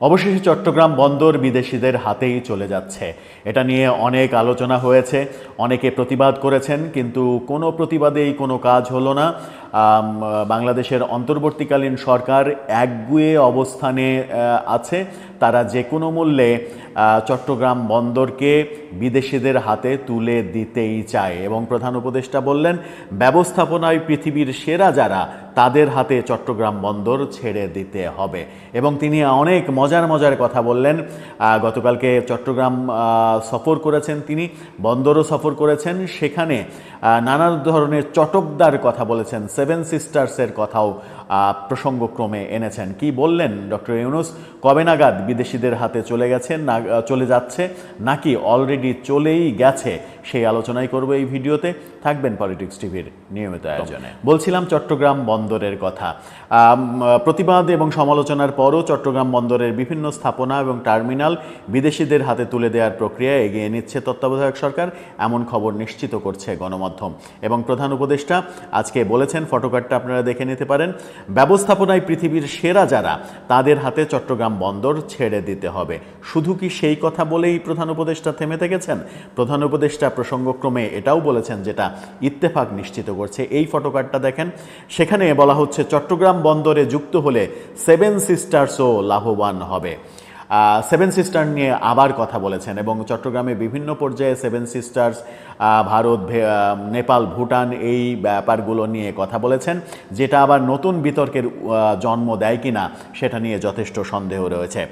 অবশেষে চট্টগ্রাম বন্দর বিদেশিদের হাতেই চলে যাচ্ছে। এটা নিয়ে অনেক আলোচনা হয়েছে, অনেকে প্রতিবাদ করেছেন, কিন্তু কোনো প্রতিবাদেই কোনো কাজ হলো না। বাংলাদেশের অন্তর্বর্তীকালীন সরকার একগুয়ে অবস্থানে আছে। তারা যে কোনো মূল্যে চট্টগ্রাম বন্দরকে বিদেশিদের হাতে তুলে দিতেই চায়। এবং প্রধান উপদেষ্টা বললেন, ব্যবস্থাপনায় পৃথিবীর সেরা যারা তাদের হাতে চট্টগ্রাম বন্দর ছেড়ে দিতে হবে। এবং তিনি অনেক মজার মজার কথা বললেন। গতকালকে চট্টগ্রাম সফর করেছেন তিনি বন্দরও সফর করেছেন। সেখানে নানা ধরনের চটকদার কথা বলেছেন সেভেন সিস্টার্সের কথাও প্রসঙ্গক্রমে এনেছেন। কি বললেন ডক্টর ইউনুস? কবে নাগাদ বিদেশিদের হাতে চলে গেছে না চলে যাচ্ছে নাকি অলরেডি চলেই গেছে? সেই আলোচনাই করব এই ভিডিওতে। থাকবেন পলিটিক্স টিভির নিয়মিত আয়োজনে। বলছিলাম চট্টগ্রাম বন্দরের কথা। প্রতিবাদ এবং সমালোচনার পরও চট্টগ্রাম বন্দরের বিভিন্ন স্থাপনা এবং টার্মিনাল বিদেশিদের হাতে তুলে দেওয়ার প্রক্রিয়া এগিয়ে নিচ্ছে তত্ত্বাবধায়ক সরকার, এমন খবর নিশ্চিত করছে গণমাধ্যম। এবং প্রধান উপদেষ্টা আজকে বলেছেন, ফটোকার্ডটা আপনারা দেখে নিতে পারেন, ব্যবস্থাপনায় পৃথিবীর সেরা যারা, তাদের হাতে চট্টগ্রাম বন্দর ছেড়ে দিতে হবে। শুধু কি সেই কথা বলেই প্রধান উপদেষ্টা থেমে থেকেছেন? প্রধান উপদেষ্টা প্রসঙ্গক্রমে এটাও বলেছেন যেটা ইত্তেফাক নিশ্চিত করছে। এই ফটোকার্ডটা দেখেন, সেখানে বলা হচ্ছে চট্টগ্রাম বন্দরে যুক্ত হলে সেভেন সিস্টার্সও লাভবান হবে। সেভেন সিস্টার নিয়ে আবার কথা বলেছেন এবং চট্টগ্রামে বিভিন্ন পর্যায়ে সেভেন সিস্টার্স ভারত নেপাল, ভুটান এই ব্যাপারগুলো নিয়ে কথা বলেছেন। যেটা আবার নতুন বিতর্কের জন্ম দেয় কিনা সেটা নিয়ে যথেষ্ট সন্দেহ রয়েছে।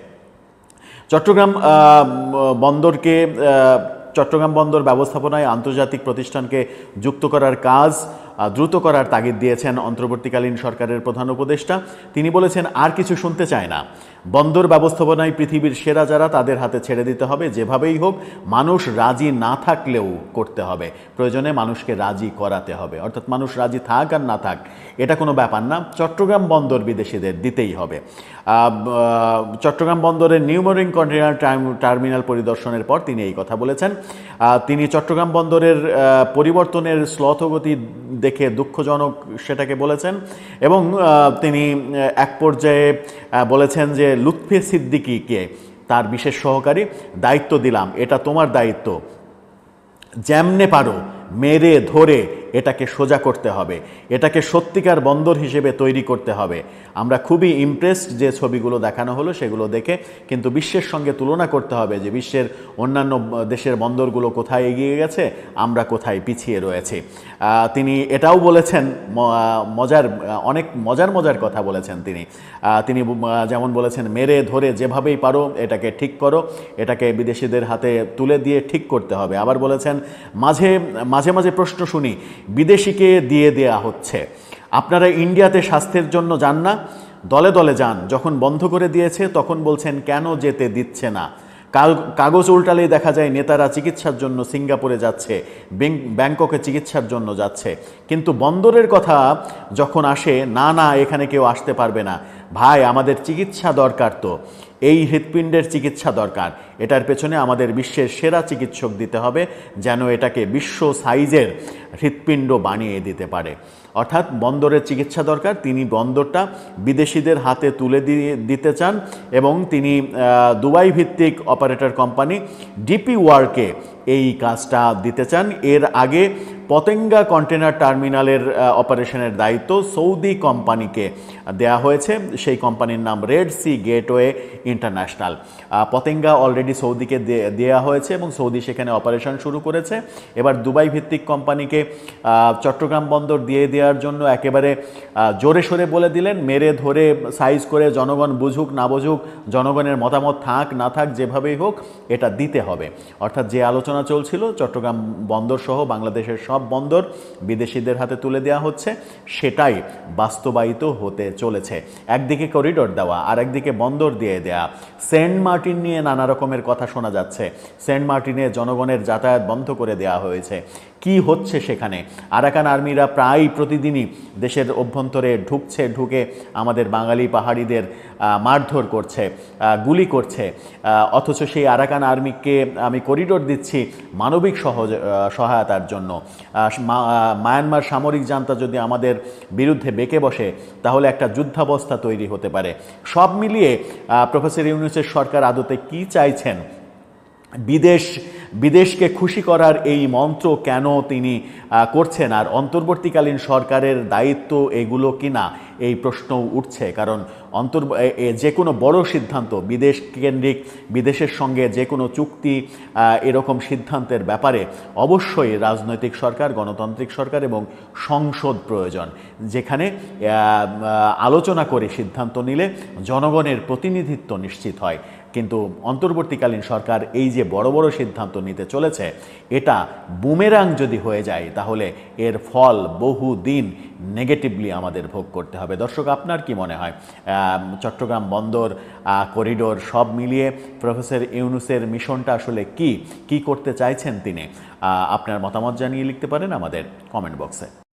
চট্টগ্রাম বন্দরকে চট্টগ্রাম বন্দর ব্যবস্থাপনায় আন্তর্জাতিক প্রতিষ্ঠানকে যুক্ত করার কাজ দ্রুত করার তাগিদ দিয়েছেন অন্তর্বর্তীকালীন সরকারের প্রধান উপদেষ্টা। তিনি বলেছেন, আর কিছু শুনতে চায় না। বন্দর ব্যবস্থাপনায় পৃথিবীর সেরা যারা, তাদের হাতে ছেড়ে দিতে হবে। যেভাবেই হোক, মানুষ রাজি না থাকলেও করতে হবে। প্রয়োজনে মানুষকে রাজি করাতে হবে। অর্থাৎ মানুষ রাজি থাক আর না থাক, এটা কোনো ব্যাপার না। চট্টগ্রাম বন্দর বিদেশিদের দিতেই হবে। চট্টগ্রাম বন্দরের নিউমোরিং কন্টেনার টার্ম- টার্মিনাল পরিদর্শনের পর তিনি এই কথা বলেছেন। তিনি চট্টগ্রাম বন্দরের পরিবর্তনের শ্লথগতি দেখে দুঃখজনক সেটাকে বলেছেন এবং তিনি এক পর্যায়ে বলেছেন যে লুৎফে সিদ্দিকিকে তার বিশেষ সহকারী দায়িত্ব দিলাম, এটা তোমার দায়িত্ব। যেমনে পারো মেরে ধরে এটাকে সোজা করতে হবে, এটাকে সত্যিকার বন্দর হিসেবে তৈরি করতে হবে। আমরা খুবই ইমপ্রেসড যে ছবিগুলো দেখানো হলো সেগুলো দেখে কিন্তু বিশ্বের সঙ্গে তুলনা করতে হবে যে বিশ্বের অন্যান্য দেশের বন্দরগুলো কোথায় এগিয়ে গেছে, আমরা কোথায় পিছিয়ে রয়েছি। তিনি এটাও বলেছেন মজার, অনেক মজার মজার কথা বলেছেন তিনি। তিনি যেমন বলেছেন, মেরে, ধরে যেভাবেই পারো, এটাকে ঠিক করো, এটাকে বিদেশিদের হাতে তুলে দিয়ে ঠিক করতে হবে। আবার বলেছেন, মাঝে মাঝে মাঝে প্রশ্ন শুনি বিদেশিকে দিয়ে দেয়া হচ্ছে। আপনারা ইন্ডিয়াতে স্বাস্থ্যের জন্য যান না, দলে দলে যান। যখন বন্ধ করে দিয়েছে, তখন বলছেন, কেন যেতে দিচ্ছে না? কাগজ উল্টালেই দেখা যায়, নেতারা চিকিৎসার জন্য সিঙ্গাপুরে যাচ্ছে ব্যাং- ব্যাংককে চিকিৎসার জন্য যাচ্ছে। কিন্তু বন্দরের কথা যখন আসে, না না, এখানে কেউ আসতে পারবে না। ভাই, আমাদের চিকিৎসা দরকার তো। এই হৃৎপিণ্ডের চিকিৎসা দরকার। এটার পেছনে আমাদের বিশ্বের সেরা চিকিৎসক দিতে হবে যেন এটাকে বিশ্ব সাইজের হৃৎপিণ্ড বানিয়ে দিতে পারে। অর্থাৎ বন্দরের চিকিৎসা দরকার, তিনি বন্দরটা বিদেশিদের হাতে তুলে দিয়ে দিতে চান এবং তিনি দুবাই ভিত্তিক অপারেটর কোম্পানি ডিপি ওয়ার্কে এই কাজটা দিতে চান। এর আগে পতেঙ্গা কন্টেনার টার্মিনালের অপারেশনের দায়িত্ব সৌদি কোম্পানিকে দেয়া হয়েছে। সেই কোম্পানির নাম red sea gateway international Patenga already সৌদিকে দেয়া হয়েছে এবং সৌদি সেখানে অপারেশন শুরু করেছে। এবার দুবাই ভিত্তিক কোম্পানিকে চট্টগ্রাম বন্দর দিয়ে দেওয়ার জন্য একেবারে জোরে সোরে বলে দিলেন। মেরে ধরে সাইজ করে জনগণ বুঝুক, না বুঝুক, জনগণের মতামত থাক, না থাক, যেভাবেই হোক, এটা দিতে হবে। অর্থাৎ যে আলোচনা চলছিল, চট্টগ্রাম বন্দর সহ বাংলাদেশের সব বন্দর বিদেশিদের হাতে তুলে দেওয়া হচ্ছে। সেটাই বাস্তবায়িত হতে চলেছে। একদিকে করিডোর দেওয়া আর একদিকে বন্দর দিয়ে দেয়া। সেন্ট মার্টিন নিয়ে নানা রকমের কথা শোনা যাচ্ছে। সেন্ট মার্টিনে জনগণের যাতায়াত বন্ধ করে দেওয়া হয়েছে। কি হচ্ছে সেখানে? আরাকান আর্মিরা প্রায় প্রতিদিনই দেশের অভ্যন্তরে ঢুকছে, ঢুকে আমাদের বাঙালি পাহাড়িদের মারধর করছে গুলি করছে। অথচ সেই আরাকান আর্মিকে আমি করিডোর দিচ্ছি মানবিক সহজ সহায়তার জন্য। মায়ানমার সামরিক জান্তা যদি আমাদের বিরুদ্ধে বেঁকে বসে, তাহলে একটা যুদ্ধাবস্থা তৈরি হতে পারে। সব মিলিয়ে প্রফেসর ইউনুসের সরকার আদতে কি চাইছেন? বিদেশ বিদেশকে খুশি করার এই মন্ত্র কেন তিনি করছেন? আর অন্তর্বর্তীকালীন সরকারের দায়িত্ব এগুলো কিনা? এই প্রশ্ন উঠছে। কারণ অন্তর যে কোনো বড় সিদ্ধান্ত, বিদেশ কেন্দ্রিক, বিদেশের সঙ্গে যে কোনো চুক্তি এরকম সিদ্ধান্তের ব্যাপারে অবশ্যই রাজনৈতিক সরকার, গণতান্ত্রিক সরকার এবং সংসদ প্রয়োজন। যেখানে আলোচনা করে সিদ্ধান্ত নিলে জনগণের প্রতিনিধিত্ব নিশ্চিত হয়। কিন্তু অন্তর্বর্তীকালীন সরকার এই যে বড় বড় সিদ্ধান্ত নিতে চলেছে, এটা বুমেরাং যদি হয়ে যায়, তাহলে এর ফল বহু দিন নেগেটিভলি আমাদের ভোগ করতে হবে। দর্শক, আপনার কি মনে হয়? চট্টগ্রাম বন্দর করিডোর সব মিলিয়ে প্রফেসর ইউনুসের মিশনটা আসলে কি? কি করতে চাইছেন তিনি? আপনার মতামত জানিয়ে লিখতে পারেন আমাদের কমেন্ট বক্সে